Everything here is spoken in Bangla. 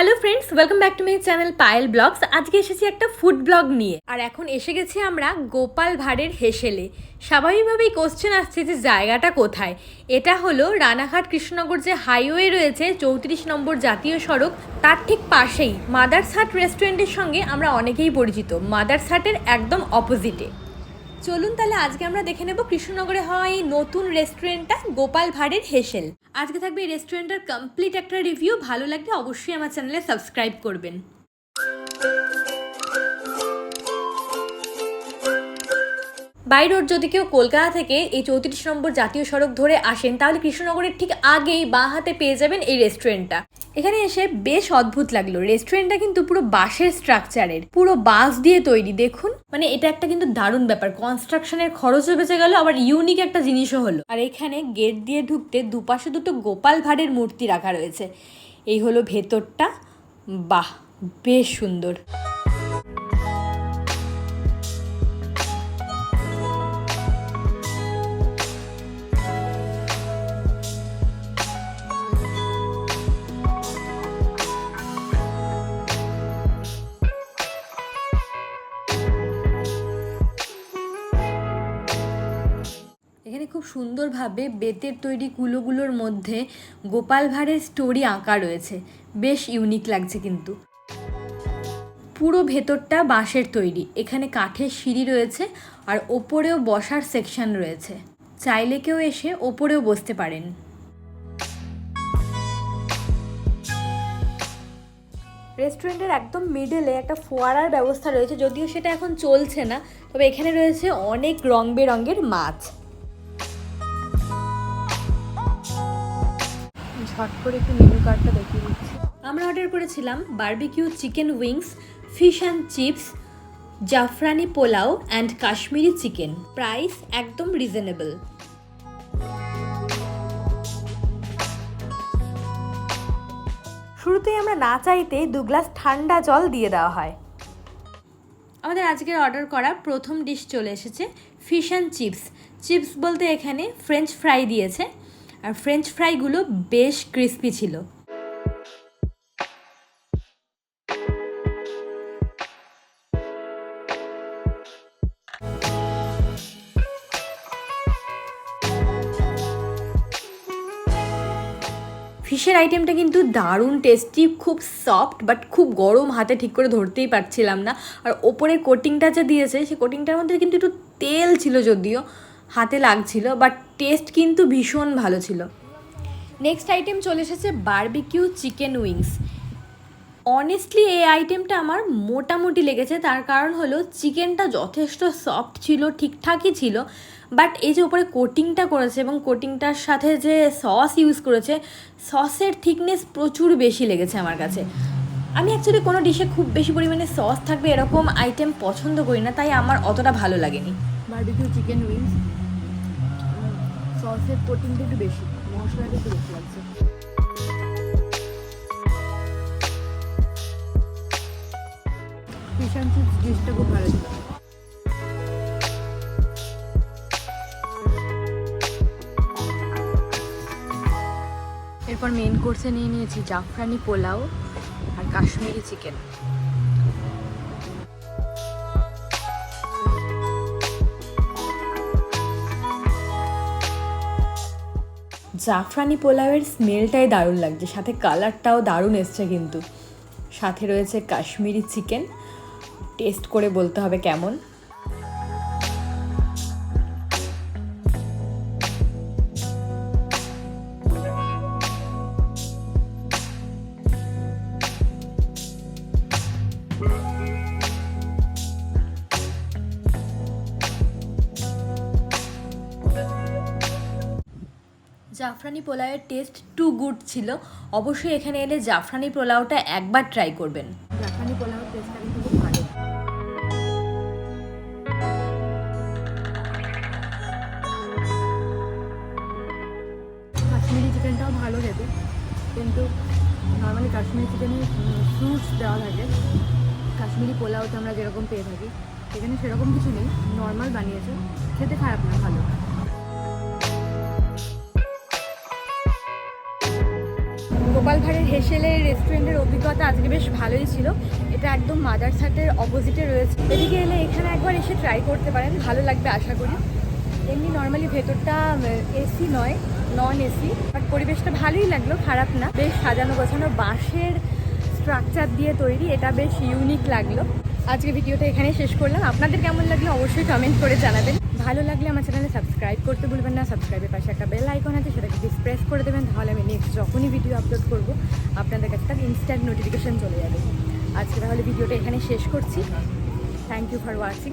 Hello friends welcome back to my channel Payel vlogs আজকে এসেছি একটা ফুড ব্লগ নিয়ে। আর এখন এসে গেছি আমরা গোপাল ভাড়ের হেসেলে। স্বাভাবিকভাবেই কোশ্চেন আসছে যে জায়গাটা কোথায়? এটা হলো রানাঘাট কৃষ্ণনগর যে হাইওয়ে রয়েছে, চৌত্রিশ নম্বর জাতীয় সড়ক। তার ঠিক পাশেই মাদার্স হাট রেস্টুরেন্টের সঙ্গে আমরা অনেকেই পরিচিত। মাদার্স হাটের একদম অপোজিটে চলুন তাহলে আজকে আমরা দেখে নেব কৃষ্ণনগরে হওয়া এই নতুন রেস্টুরেন্টটা গোপাল ভাড়ের হেসেল। আজকে থাকবে এই রেস্টুরেন্টের কমপ্লিট একটা রিভিউ ভালো লাগলে অবশ্যই আমার চ্যানেলে সাবস্ক্রাইব করবেন। বাই রোড, যদি কেউ কলকাতা থেকে এই চৌত্রিশ নম্বর জাতীয় সড়ক ধরে আসেন, তাহলে কৃষ্ণনগরের ঠিক আগেই বাঁ হাতে পেয়ে যাবেন এই রেস্টুরেন্টটা। এখানে এসে বেশ অদ্ভুত লাগল। রেস্টুরেন্টটা কিন্তু পুরো বাঁশের স্ট্রাকচারের পুরো বাঁশ দিয়ে তৈরি, দেখুন। মানে এটা একটা কিন্তু দারুণ ব্যাপার। কনস্ট্রাকশনের খরচও বেঁচে গেল, আবার ইউনিক একটা জিনিসও হলো। আর এখানে গেট দিয়ে ঢুকতে দুপাশে দুটো গোপাল ভাড়ের মূর্তি রাখা রয়েছে। এই হলো ভেতরটা। বাহ, বেশ সুন্দর। সুন্দরভাবে বেতের তৈরি কুলোগুলোর মধ্যে গোপাল ভাঁড়ের স্টোরি আঁকা রয়েছে। বেশ ইউনিক লাগছে কিন্তু। পুরো ভেতরটা বাঁশের তৈরি। এখানে কাঠের সিঁড়ি রয়েছে আর ওপরেও বসার সেকশন রয়েছে। চাইলে কেউ এসে ওপরেও বসতে পারেন। রেস্টুরেন্টের একদম মিডলে একটা ফোয়ারার ব্যবস্থা রয়েছে, যদিও সেটা এখন চলছে না, তবে এখানে রয়েছে অনেক রং বেরঙের মাছ। ঝট করে একটু মেনু কার্ডটা দেখিয়ে দিচ্ছি। আমরা অর্ডার করেছিলাম barbecue chicken wings fish and chips Zafrani pulao and Kashmiri chicken price একদম রিজনেবল শুরুতেই আমরা না চাইতে দু গ্লাস ঠান্ডা জল দিয়ে দেওয়া হয়। আমাদের আজকের অর্ডার করা প্রথম ডিশ চলে এসেছে ফিশ অ্যান্ড চিপস চিপস বলতে এখানে ফ্রেঞ্চ ফ্রাই দিয়েছে। আর ফ্রেঞ্চ ফ্রাইগুলো বেশ ক্রিস্পি ছিল। ফিশের আইটেমটা কিন্তু দারুণ টেস্টি খুব সফট বাট খুব গরম হাতে ঠিক করে ধরতেই পারছিলাম না। আর ওপরের কোটিংটা যে দিয়েছে সেই কোটিংটার মধ্যে কিন্তু একটু তেল ছিল যদিও হাতে লাগছিল বাট টেস্ট কিন্তু ভীষণ ভালো ছিল। নেক্সট আইটেম চলে এসেছে বারবিকিউ চিকেন উইংস অনেস্টলি এই আইটেমটা আমার মোটামুটি লেগেছে, তার কারণ হলো চিকেনটা যথেষ্ট সফট ছিল, ঠিকঠাকই ছিল বাট এই যে উপরে কোটিংটা করেছে এবং কোটিংটার সাথে যে সস ইউজ করেছে সসের থিকনেস প্রচুর বেশি লেগেছে আমার কাছে। আমি অ্যাকচুয়ালি কোনো ডিশে খুব বেশি পরিমাণে সস থাকবে এরকম আইটেম পছন্দ করি না, তাই আমার অতটা ভালো লাগেনি। বারবিকিউ চিকেন উইংস সসের কোটিংটা একটু বেশি, মশলাটা একটু বেশি লাগছে। ফিশ অ্যান্ড চিপস ডিশটা খুব ভালো ছিল। এরপর মেন কোর্সে নিয়ে নিয়েছি জাফরানি পোলাও আর কাশ্মীরি চিকেন জাফরানি পোলাওয়ের স্মেলটাই দারুণ লাগছে, সাথে কালারটাও দারুণ এসছে কিন্তু। সাথে রয়েছে কাশ্মীরি চিকেন, টেস্ট করে বলতে হবে কেমন। জাফরানি পোলাওয়ের টেস্ট টু গুড ছিল। অবশ্যই এখানে এলে জাফরানি পোলাওটা একবার ট্রাই করবেন। জাফরানি পোলাও টেস্টটা কিন্তু খুব ভালো। কাশ্মীরি চিকেনটাও ভালো খেতে। কিন্তু নর্মালি কাশ্মীরি চিকেনে ফ্রুটস দেওয়া থাকে। কাশ্মীরি পোলাওতে আমরা যেরকম পেয়ে থাকি, এখানে সেরকম কিছু নেই। নর্মাল বানিয়েছে। খেতে খারাপ না, ভালো। গোপাল ভাঁড়ের হেসেলের রেস্টুরেন্টের অভিজ্ঞতা আজকে বেশ ভালোই ছিল। এটা একদম মাদারসাটের অপোজিটে রয়েছে। এদিকে এলে এখানে একবার এসে ট্রাই করতে পারেন, ভালো লাগবে আশা করি। এমনি নর্মালি ভেতরটা এসি নয় নন এসি বাট পরিবেশটা ভালোই লাগল, খারাপ না। বেশ সাজানো গোছানো বাঁশের স্ট্রাকচার দিয়ে তৈরি, এটা বেশ ইউনিক লাগল। আজকে ভিডিওটা এখানেই শেষ করলাম। আপনাদের কেমন লাগল অবশ্যই কমেন্ট করে জানাবেন। ভালো লাগলে আমার চ্যানেলে সাবস্ক্রাইব করতে ভুলবেন না। সাবস্ক্রাইবের পাশে একটা বেল আইকন আছে, সেটাকে প্লিজ প্রেস করে দেবেন, তাহলে আমি নেক্সট যখনই ভিডিও আপলোড করব, আপনাদের কাছে তার ইনস্ট্যান্ট নোটিফিকেশান চলে যাবে। আজকে তাহলে ভিডিওটা এখানে শেষ করছি। Thank you for watching